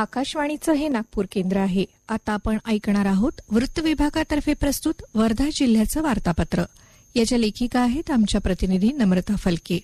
आकाशवाणीचं हे नागपूर केंद्र आहे. आता आपण ऐकणार आहोत वृत्त विभागातर्फे प्रस्तुत वर्धा जिल्ह्याचं वार्तापत्र. याच्या लेखिका आहेत आमच्या प्रतिनिधी नम्रता फलके.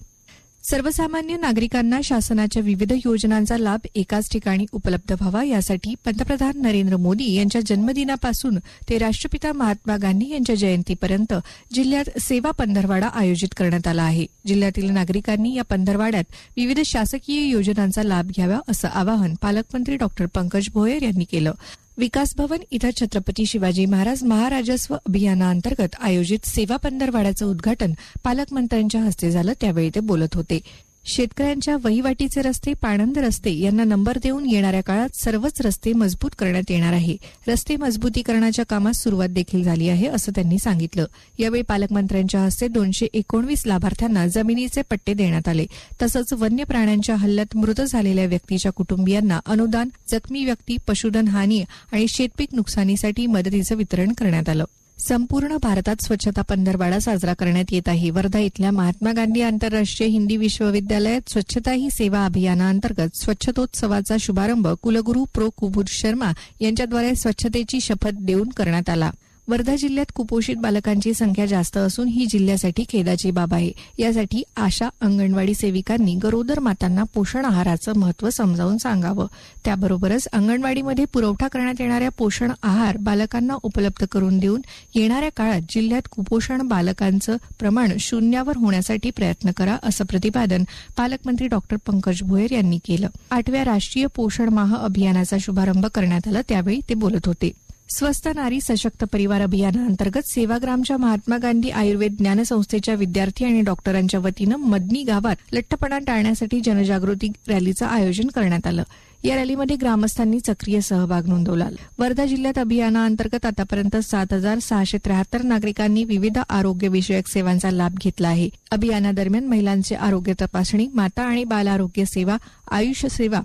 सर्वसामान्य नागरिकांना शासनाच्या विविध योजनांचा लाभ एकाच ठिकाणी उपलब्ध व्हावा यासाठी पंतप्रधान नरेंद्र मोदी यांच्या जन्मदिनापासून ते राष्ट्रपिता महात्मा गांधी यांच्या जयंतीपर्यंत जिल्ह्यात सेवा पंधरवाडा आयोजित करण्यात आला आहे. जिल्ह्यातील नागरिकांनी या पंधरवाड्यात विविध शासकीय योजनांचा लाभ घ्यावा असं आवाहन पालकमंत्री डॉ पंकज भोयर यांनी केलं. विकास भवन इथं छत्रपती शिवाजी महाराज महाराजस्व अभियानाअंतर्गत आयोजित सेवा पंधरवाड्याचं उद्घाटन पालकमंत्र्यांच्या हस्ते झालं त्यावेळी ते बोलत होते. शेतकऱ्यांच्या वहिवाटीचे रस्ते पाणंद रस्ते यांना नंबर देऊन येणाऱ्या काळात सर्वच रस्ते मजबूत करण्यात येणार आहे. रस्ते मजबूतीकरणाच्या कामास सुरुवात देखील झाली आहे असं त्यांनी सांगितलं. यावेळी पालकमंत्र्यांच्या हस्ते दोनशे एकोणवीस लाभार्थ्यांना जमिनीचे पट्टे देण्यात आले. तसंच वन्य प्राण्यांच्या हल्ल्यात मृत झालेल्या व्यक्तीच्या कुटुंबियांना अनुदान जखमी व्यक्ती पशुधन हानी आणि शेतपीक नुकसानीसाठी मदतीचं वितरण करण्यात आलं. संपूर्ण भारतात स्वच्छता पंधरवाडा साजरा करण्यात येत आहे. वर्धा इथल्या महात्मा गांधी आंतरराष्ट्रीय हिंदी विश्वविद्यालयात स्वच्छता ही सेवा अभियानाअंतर्गत स्वच्छतोत्सवाचा शुभारंभ कुलगुरू प्रो कुबूर शर्मा यांच्याद्वारे स्वच्छतेची शपथ देऊन करण्यात आला. वर्धा जिल्ह्यात कुपोषित बालकांची संख्या जास्त असून ही जिल्ह्यासाठी खेदाची बाब आहे. यासाठी आशा अंगणवाडी सेविकांनी गरोदर मातांना पोषण आहाराचं महत्त्व समजावून सांगावं. त्याबरोबरच अंगणवाडीमध्ये पुरवठा करण्यात येणाऱ्या पोषण आहार बालकांना उपलब्ध करून देऊन येणाऱ्या काळात जिल्ह्यात कुपोषण बालकांचं प्रमाण शून्यावर होण्यासाठी प्रयत्न करा असं प्रतिपादन पालकमंत्री डॉक्टर पंकज भोयर यांनी केलं. आठव्या राष्ट्रीय पोषण माह अभियानाचा शुभारंभ करण्यात आला. त्यावेळी ते बोलत होते. स्वस्थ नारी सशक्त परिवार अभियानाअंतर्गत सेवाग्रामच्या महात्मा गांधी आयुर्वेद ज्ञान संस्थेच्या विद्यार्थी आणि डॉक्टरांच्या वतीनं मदनी गावात लठ्ठपणा टाळण्यासाठी जनजागृती रॅलीचं आयोजन करण्यात आलं. या रॅलीमध्ये ग्रामस्थांनी सक्रिय सहभाग नोंदवला. वर्धा जिल्ह्यात अभियानाअंतर्गत आतापर्यंत सात हजार सहाशे त्र्याहत्तर नागरिकांनी विविध आरोग्य विषयक सेवांचा लाभ घेतला आहे. अभियानादरम्यान महिलांचे आरोग्य तपासणी माता आणि बाल आरोग्य सेवा आयुष सेवा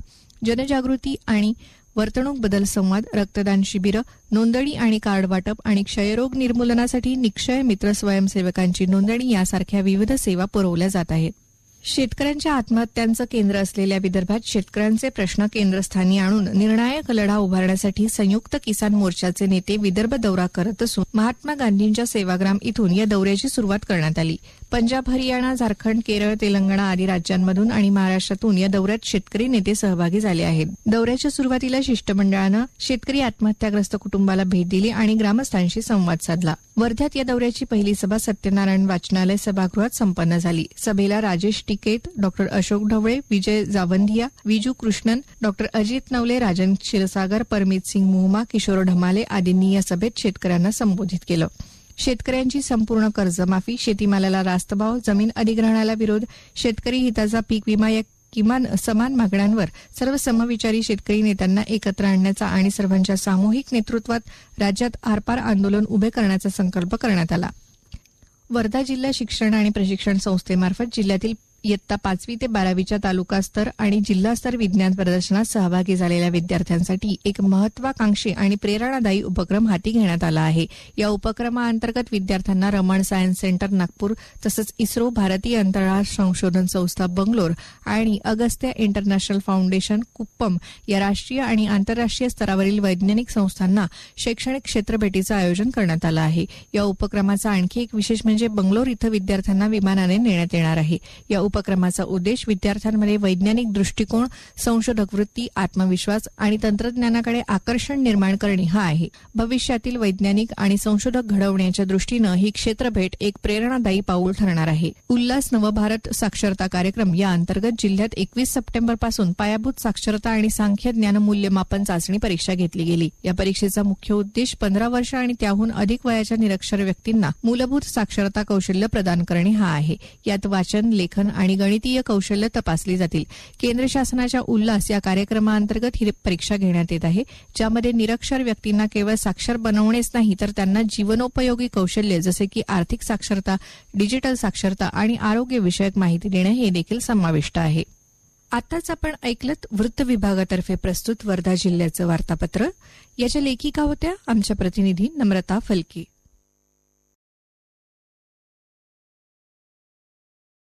जनजागृती आणि वर्तणूक बदल संवाद रक्तदान शिबिरं नोंदणी आणि कार्ड वाटप आणि क्षयरोग निर्मूलनासाठी निक्षय मित्र स्वयंसेवकांची नोंदणी यासारख्या विविध सेवा पुरवल्या जात आहेत. शेतकऱ्यांच्या आत्महत्यांचं केंद्र असलेल्या विदर्भात शेतकऱ्यांचे प्रश्न केंद्रस्थानी आणून निर्णायक लढा उभारण्यासाठी संयुक्त किसान मोर्चाचे नेते विदर्भ दौरा करत असून महात्मा गांधींच्या सेवाग्राम इथून या दौऱ्याची सुरुवात करण्यात आली. पंजाब हरियाणा झारखंड केरळ तेलंगणा आदी राज्यांमधून आणि महाराष्ट्रातून या दौऱ्यात शेतकरी नेते सहभागी झाले आहेत. दौऱ्याच्या सुरुवातीला शिष्टमंडळानं शेतकरी आत्महत्याग्रस्त कुटुंबाला भेट दिली आणि ग्रामस्थांशी संवाद साधला. वर्ध्यात या दौऱ्याची पहिली सभा सत्यनारायण वाचनालय सभागृहात संपन्न झाली. सभेला राजेश टिकेत डॉक्टर अशोक ढवळे विजय जावंधिया विजू कृष्णन डॉक्टर अजित नवले राजन क्षीरसागर परमित सिंग मुहमा किशोर ढमाले आदींनी या सभेत शेतकऱ्यांना संबोधित केलं. शेतकऱ्यांची संपूर्ण कर्जमाफी शेतीमालाला रास्तभाव जमीन अधिग्रहणाला विरोध शेतकरी हिताचा पीक विमा या किमान समान मागण्यांवर सर्व समविचारी शेतकरी नेत्यांना एकत्र आणण्याचा आणि सर्वांच्या सामूहिक नेतृत्वात राज्यात आरपार आंदोलन उभे करण्याचा संकल्प करण्यात आला. वर्धा जिल्हा शिक्षण आणि प्रशिक्षण संस्थेमार्फत जिल्ह्यातील इयत्ता पाचवी ते बारावीच्या तालुकास्तर आणि जिल्हास्तर विज्ञान प्रदर्शनात सहभागी झालेल्या विद्यार्थ्यांसाठी एक महत्वाकांक्षी आणि प्रेरणादायी उपक्रम हाती घेण्यात आला आहे. या उपक्रमाअंतर्गत विद्यार्थ्यांना रमण सायन्स सेंटर नागपूर तसंच इस्रो भारतीय अंतराळ संशोधन संस्था बंगलोर आणि अगस्त्या इंटरनॅशनल फाउंडेशन कुप्पम या राष्ट्रीय आणि आंतरराष्ट्रीय स्तरावरील वैज्ञानिक संस्थांना शैक्षणिक क्षेत्रभेटीचं आयोजन करण्यात आलं आहे. या उपक्रमाचा आणखी एक विशेष म्हणजे बंगलोर इथं विद्यार्थ्यांना विमानाने नेण्यात येणार आहे. या उपक्रमाचा उद्देश विद्यार्थ्यांमध्ये वैज्ञानिक दृष्टिकोन संशोधक वृत्ती आत्मविश्वास आणि तंत्रज्ञानाकडे आकर्षण निर्माण करणे हा आहे. भविष्यातील वैज्ञानिक आणि संशोधक घडवण्याच्या दृष्टीनं ही क्षेत्रभेट एक प्रेरणादायी पाऊल ठरणार आहे. उल्हास नवभारत साक्षरता कार्यक्रम या अंतर्गत जिल्ह्यात एकवीस सप्टेंबरपासून पायाभूत साक्षरता आणि सांख्य ज्ञान मूल्यमापन चाचणी परीक्षा घेतली गेली. या परीक्षेचा मुख्य उद्देश पंधरा वर्ष आणि त्याहून अधिक वयाच्या निरक्षर व्यक्तींना मूलभूत साक्षरता कौशल्य प्रदान करणे हा आहे. यात वाचन लेखन आणि गणितीय कौशल्य तपासली जातील. केंद्र शासनाच्या उल्हास या कार्यक्रमाअंतर्गत ही परीक्षा घेण्यात येत आहे. ज्यामध्ये निरक्षर व्यक्तींना केवळ साक्षर बनवणेच नाही तर त्यांना जीवनोपयोगी कौशल्य जसे की आर्थिक साक्षरता डिजिटल साक्षरता आणि आरोग्यविषयक माहिती देणं हे देखील समाविष्ट आहे. आताच आपण ऐकलत वृत्त विभागातर्फे प्रस्तुत वर्धा जिल्ह्याचं वार्तापत्र. याच्या लेखिका होत्या आमच्या प्रतिनिधी नम्रता फलकी.